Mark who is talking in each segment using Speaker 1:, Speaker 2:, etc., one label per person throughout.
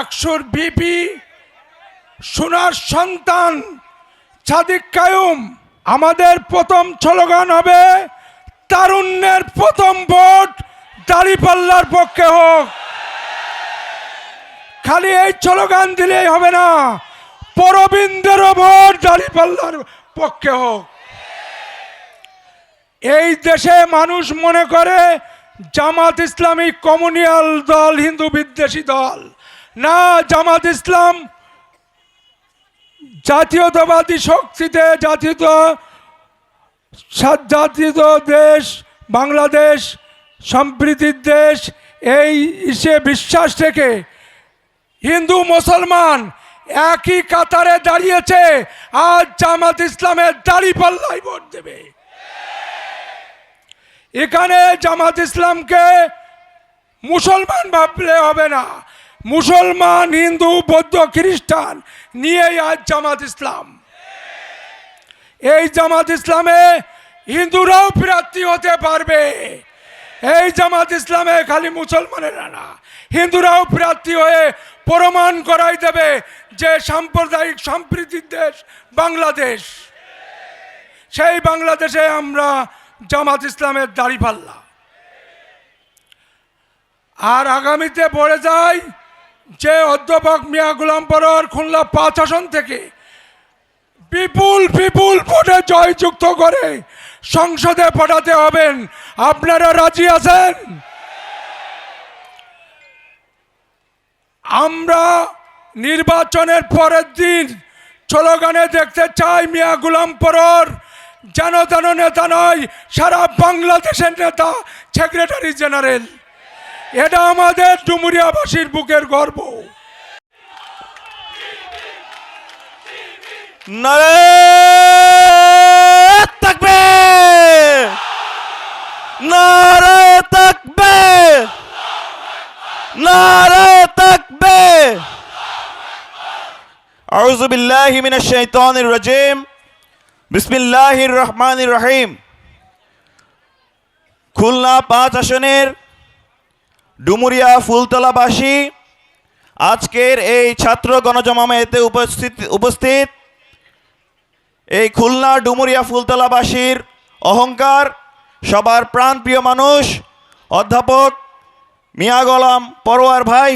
Speaker 1: আকসুর BP সোনার সন্তান, সাদিক কায়ুম। আমাদের প্রথম স্লোগান হবে, তারুণ্যের প্রথম ভোট দাড়িপাল্লার পক্ষে হোক। খালি এই স্লোগান দিলেই হবে না, পরবিন্দের ভোট দাড়িপাল্লার পক্ষে হোক। এই দেশে মানুষ মনে করে, জামাত ইসলামী কমিউনিয়াল দল, হিন্দু বিদ্বেষী দল। না, জামাত ইসলাম জাতীয়তাবাদী শক্তিতে জাতীয় সা- জাতীয় দেশ, বাংলাদেশ, সম্প্রীতির দেশ, এই সে বিশ্বাস থেকে হিন্দু, মুসলমান একই কাতারে দাঁড়িয়েছে, আজ জামাত ইসলামের দাড়ি পাল্লাই ভোট দেবে। এখানে জামাত ইসলামকে মুসলমান ভাবলে হবে না। মুসলমান, হিন্দু, বৌদ্ধ, খ্রিস্টান নিয়েই আজ জামাত ইসলাম। এই জামাত ইসলামে হিন্দুরাও প্রার্থী হতে পারবে। এই জামাত ইসলামে খালি মুসলমানেরা না, হিন্দুরাও প্রার্থী হয়ে প্রমাণ করাই দেবে যে সাম্প্রদায়িক সম্প্রীতির দেশ বাংলাদেশ। সেই বাংলাদেশে আমরা জামাত ইসলামের দাড়ি পাল্লা। আর আগামীতে পড়ে যায় যে অধ্যাপক মিয়া গুলাম পরর খুলনা পাঁচ আসন থেকে বিপুল বিপুল ভোটে জয়যুক্ত করে সংসদে পাঠাতে হবেন। আপনারা রাজি আছেন? আমরা নির্বাচনের পরের দিন স্লোগানে দেখতে চাই মিয়া গুলাম পরর, যেন তেন নেতা নয়, সারা বাংলাদেশের নেতা, সেক্রেটারি জেনারেল। এটা আমাদের ডুমুরিয়াবাসীর বুকের গর্ব
Speaker 2: নারে থাকবে নারে থাকবে নারে থাকবে أعوذ بالله من الشيطان الرجيم بسم الله الرحمن الرحيم খুলনা পাঁচ আসনের ডুমুরিয়া ফুলতলাবাসী, আজকের এই ছাত্র গণজমায়েতে উপস্থিত উপস্থিত এই খুলনা ডুমুরিয়া ফুলতলাবাসীর অহংকার, সবার প্রাণপ্রিয় মানুষ, অধ্যাপক মিয়া গলাম পরোয়ার ভাই,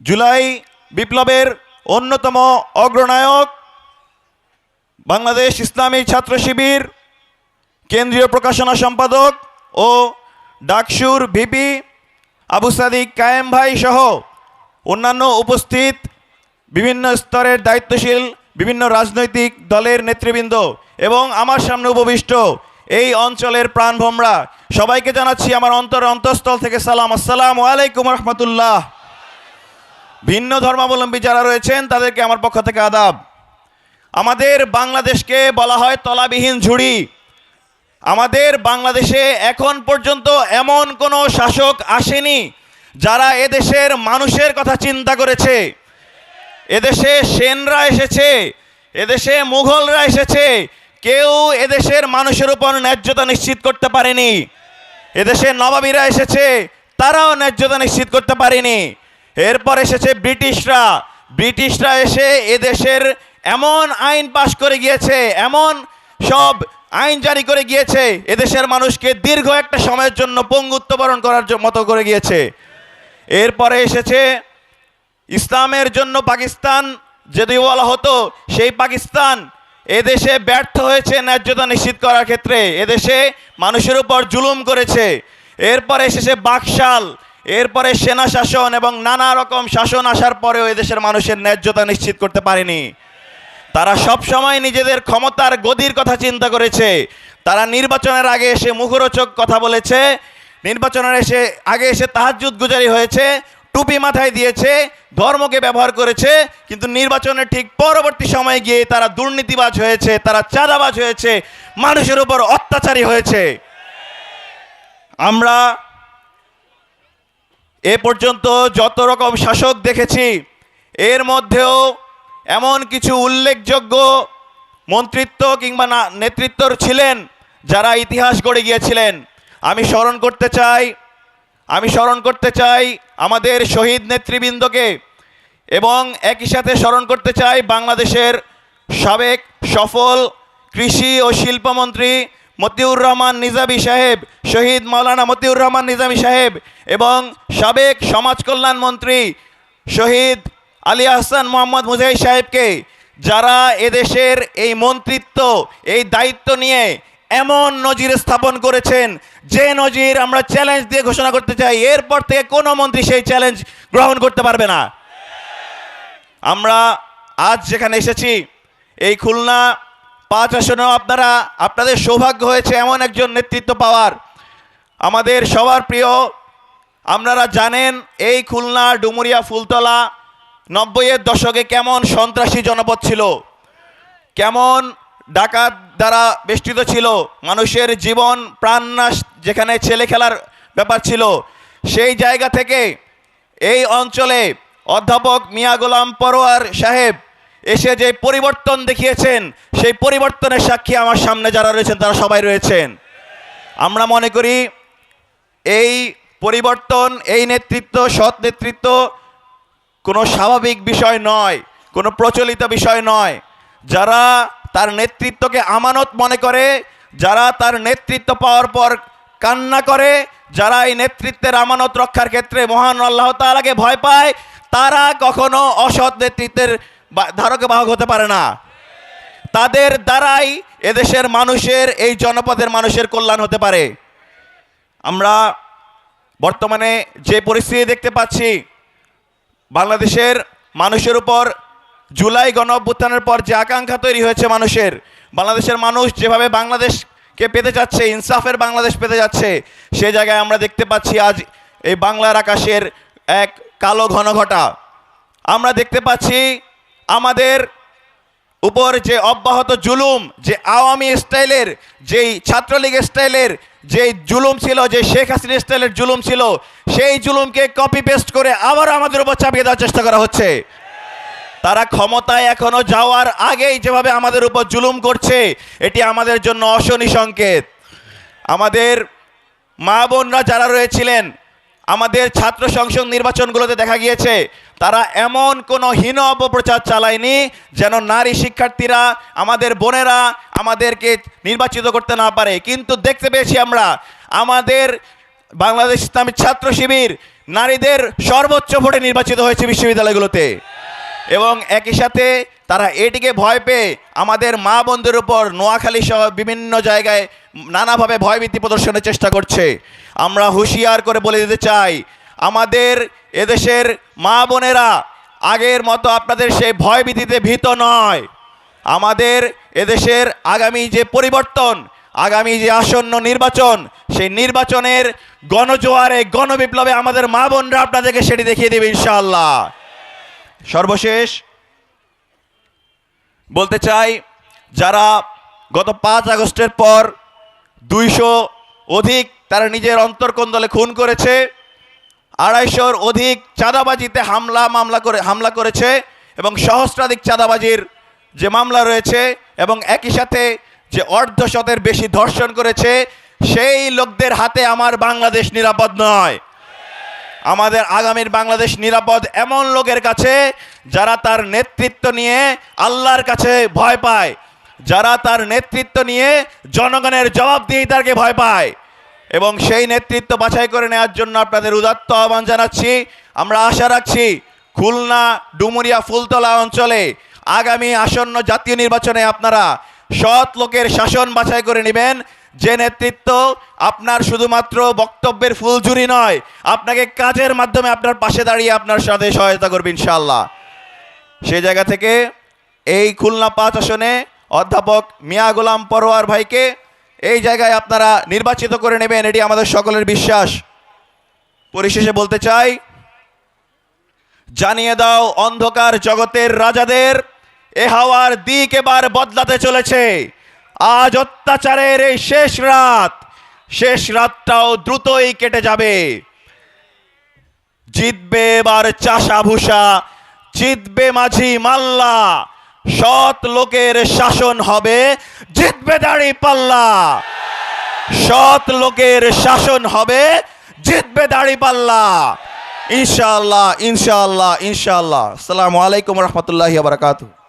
Speaker 2: জুলাই বিপ্লবের অন্যতম অগ্রনায়ক, বাংলাদেশ ইসলামী ছাত্র শিবির, কেন্দ্রীয় প্রকাশনা সম্পাদক ও ডাকসুর, ভিপি, আবু সাদিক, কায়েম ভাই সহ অন্যান্য উপস্থিত বিভিন্ন স্তরের দায়িত্বশীল বিভিন্ন রাজনৈতিক দলের নেতৃবৃন্দ এবং আমার সামনে উপবিষ্ট এই অঞ্চলের প্রাণভোমরা সবাইকে জানাচ্ছি আমার অন্তর অন্তঃস্থল থেকে সালাম। আসসালাম আলাইকুম রহমতুল্লাহ। ভিন্ন ধর্মাবলম্বী যারা রয়েছেন, তাদেরকে আমার পক্ষ থেকে আদাব। আমাদের বাংলাদেশকে বলা হয় তলাবিহীন ঝুড়ি। আমাদের বাংলাদেশে এখন পর্যন্ত এমন কোনো শাসক আসেনি যারা এদেশের মানুষের কথা চিন্তা করেছে। এদেশে সেনরা এসেছে, এদেশে মুঘলরা এসেছে। কেউ এদেশের মানুষের উপর ন্যায্যতা নিশ্চিত করতে পারেনি। এদেশে নবাবীরা এসেছে, তারাও ন্যায্যতা নিশ্চিত করতে পারেনি। এরপর এসেছে ব্রিটিশরা। ব্রিটিশরা এসে এদেশের এমন আইন পাশ করে গিয়েছে, এমন সব আইন জারি করে গিয়েছে, এদেশের মানুষকে দীর্ঘ একটা সময়ের জন্য পঙ্গুত্ব বরণ করার মতো করে গিয়েছে। এরপরে এসেছে, ইসলামের জন্য পাকিস্তান যদি বলা হতো, সেই পাকিস্তান এদেশে ব্যর্থ হয়েছে ন্যায্যতা নিশ্চিত করার ক্ষেত্রে। এদেশে মানুষের উপর জুলুম করেছে। এরপরে এসেছে বাকশাল, এরপরে সেনা শাসন এবং নানা রকম শাসন আসার পরেও এদেশের মানুষের ন্যায্যতা নিশ্চিত করতে পারেনি। তারা সব সময় নিজেদের ক্ষমতার গদির কথা চিন্তা করেছে। তারা নির্বাচনের আগে এসে মুখরোচক কথা বলেছে। নির্বাচনের এসে, আগে এসে তাহাজুদ গুজারি হয়েছে, টুপি মাথায় দিয়েছে, ধর্মকে ব্যবহার করেছে, কিন্তু নির্বাচনের ঠিক পরবর্তী সময়ে গিয়ে তারা দুর্নীতিবাজ হয়েছে, তারা চাঁদাবাজ হয়েছে, মানুষের উপর অত্যাচারী হয়েছে। আমরা এ পর্যন্ত যত রকম শাসক দেখেছি, এর মধ্যেও এমন কিছু উল্লেখযোগ্য মন্ত্রিত্ব কিংবা নেতৃত্বর ছিলেন যারা ইতিহাস গড়ে গিয়েছিলেন। আমি স্মরণ করতে চাই, আমি স্মরণ করতে চাই আমাদের শহীদ নেতৃবৃন্দকে এবং একই সাথে স্মরণ করতে চাই বাংলাদেশের সাবেক সফল কৃষি ও শিল্পমন্ত্রী মতিউর রহমান নিজামী সাহেব, শহীদ মাওলানা মতিউর রহমান নিজামী সাহেব এবং সাবেক সমাজ কল্যাণ মন্ত্রী শহীদ আলী আহসান মোহাম্মদ মুজাহিদ সাহেবকে, যারা এদেশের এই মন্ত্রিত্ব, এই দায়িত্ব নিয়ে এমন নজির স্থাপন করেছেন, যে নজির আমরা চ্যালেঞ্জ দিয়ে ঘোষণা করতে চাই, এরপর থেকে কোনো মন্ত্রী সেই চ্যালেঞ্জ গ্রহণ করতে পারবে না। আমরা আজ যেখানে এসেছি, এই খুলনা পাঁচ আসনেও আপনারা, আপনাদের সৌভাগ্য হয়েছে এমন একজন নেতৃত্ব পাওয়ার। আমাদের সবার প্রিয়, আপনারা জানেন এই খুলনা ডুমুরিয়া ফুলতলা নব্বইয়ের দশকে কেমন সন্ত্রাসী জনপদ ছিল? কেমন ডাকাত দ্বারা বেষ্টিত ছিল? মানুষের জীবন প্রাণনাশ যেখানে ছেলে খেলার ব্যাপার ছিল, সেই জায়গা থেকে এই অঞ্চলে অধ্যাপক মিয়া গোলাম পরোয়ার সাহেব এসে যে পরিবর্তন দেখিয়েছেন, সেই পরিবর্তনের সাক্ষী আমার সামনে যারা রয়েছেন, তারা সবাই রয়েছেন। আমরা মনে করি এই পরিবর্তন, এই নেতৃত্ব, সৎ নেতৃত্ব কোনো স্বাভাবিক বিষয় নয়, কোনো প্রচলিত বিষয় নয়। যারা তার নেতৃত্বকে আমানত মনে করে, যারা তার নেতৃত্ব পাওয়ার পর কান্না করে, যারা এই নেতৃত্বের আমানত রক্ষার ক্ষেত্রে মহান আল্লাহ তালাকে ভয় পায়, তারা কখনো অসৎ নেতৃত্বের ধারকে বাহক হতে পারে না। তাদের দ্বারাই এদেশের মানুষের, এই জনপদের মানুষের কল্যাণ হতে পারে। আমরা বর্তমানে যে পরিস্থিতি দেখতে পাচ্ছি বাংলাদেশের মানুষের উপর জুলাই গণ অভ্যুত্থানের পর যে আকাঙ্ক্ষা তৈরি হয়েছে মানুষের, বাংলাদেশের মানুষ যেভাবে বাংলাদেশকে পেতে যাচ্ছে ইনসাফের বাংলাদেশ পেতে যাচ্ছে, সে জায়গায় আমরা দেখতে পাচ্ছি আজ এই বাংলার আকাশের এক কালো ঘন ঘটা আমরা দেখতে পাচ্ছি আমাদের উপর যে অব্যাহত জুলুম, যে আওয়ামী স্টাইলের, যেই ছাত্রলীগ স্টাইলের যে জুলুম ছিল, যে শেখ হাসিনা স্টাইলের জুলুম ছিল, সেই জুলুমকে কপি পেস্ট করে আবার আমাদের উপর চাপিয়ে দেওয়ার চেষ্টা করা হচ্ছে। তারা ক্ষমতায় এখনও যাওয়ার আগেই যেভাবে আমাদের উপর জুলুম করছে, এটি আমাদের জন্য অশনি সংকেত। আমাদের মা বোনরা যারা রয়েছিলেন আমাদের ছাত্র সংসদ নির্বাচনগুলোতে দেখা গিয়েছে, তারা এমন কোনো হীন অপপ্রচার চালায়নি যেন নারী শিক্ষার্থীরা, আমাদের বোনেরা আমাদেরকে নির্বাচিত করতে না পারে। কিন্তু দেখতে পেয়েছি আমরা, আমাদের বাংলাদেশ ইসলামী ছাত্র শিবির নারীদের সর্বোচ্চ ভোটে নির্বাচিত হয়েছে বিশ্ববিদ্যালয়গুলোতে। এবং একই সাথে তারা এটিকে ভয় পেয়ে আমাদের মা বোনদের উপর নোয়াখালী সহ বিভিন্ন জায়গায় নানাভাবে ভয়ভীতি প্রদর্শনের চেষ্টা করছে। আমরা হুঁশিয়ার করে বলে দিতে চাই, আমাদের এদেশের মা বোনেরা আগের মতো আপনাদের সেই ভয়ভীতিতে ভীত নয়। আমাদের এদেশের আগামী যে পরিবর্তন, আগামী যে আসন্ন নির্বাচন, সেই নির্বাচনের গণজোয়ারে, গণবিপ্লবে আমাদের মা বোনরা আপনাদেরকে সেটি দেখিয়ে দেবে ইনশাআল্লাহ। সর্বশেষ বলতে চাই, যারা গত পাঁচ আগস্টের পর দুইশো অধিক তারা নিজের অন্তর্কন্দলে খুন করেছে, আড়াইশোর অধিক চাঁদাবাজিতে হামলা মামলা করে, হামলা করেছে এবং সহস্রাধিক চাঁদাবাজির যে মামলা রয়েছে এবং একই সাথে যে অর্ধশতের বেশি ধর্ষণ করেছে, সেই লোকদের হাতে আমার বাংলাদেশ নিরাপদ নয়। আমাদের আগামীর বাংলাদেশ নিরাপদ এমন লোকের কাছে যারা তার নেতৃত্ব নিয়ে আল্লাহর কাছে ভয় পায়, যারা তার নেতৃত্ব নিয়ে জনগণের জবাব দিয়ে তাকে ভয় পায় এবং সেই নেতৃত্ব বাছাই করে নেওয়ার জন্য আপনাদের উদাত্ত আহ্বান জানাচ্ছি। আমরা আশা রাখছি খুলনা, ডুমুরিয়া, ফুলতলা অঞ্চলে আগামী আসন্ন জাতীয় নির্বাচনে আপনারা সৎ লোকের শাসন বাছাই করে নেবেন। যে নেতৃত্ব আপনার শুধুমাত্র বক্তব্যের ফুলঝুরি নয়, আপনাকে কাজের মাধ্যমে আপনার পাশে দাঁড়িয়ে আপনার সাথে সহায়তা করবে ইনশাআল্লাহ। সেই জায়গা থেকে এই খুলনা পাঁচ আসনে অধ্যাপক মিয়া গোলাম পরোয়ার ভাইকে এই জায়গায় আপনারা নির্বাচিত করে নেবেন, এটি আমাদের সকলের বিশ্বাস। পরিশেষে বলতে চাই, জানিয়ে দাও অন্ধকার জগতের রাজাদের, এ হাওয়ার দিক এবার বদলাতে চলেছে। আজ অত্যাচারের এই শেষ রাত, শেষ রাতটাও দ্রুতই কেটে যাবে। জিতবে এবার চাষা ভূষা জিতবে মাঝি মাল্লা, সৎ লোকের শাসন হবে জিতবে দাড়ি পাল্লা। সৎ লোকের শাসন হবে জিতবে দাড়ি পাল্লা। ইনশাআল্লাহ ইনশাআল্লাহ ইনশাআল্লাহ। আসসালামু আলাইকুম রহমতুল্লাহি বারাকাতুহ।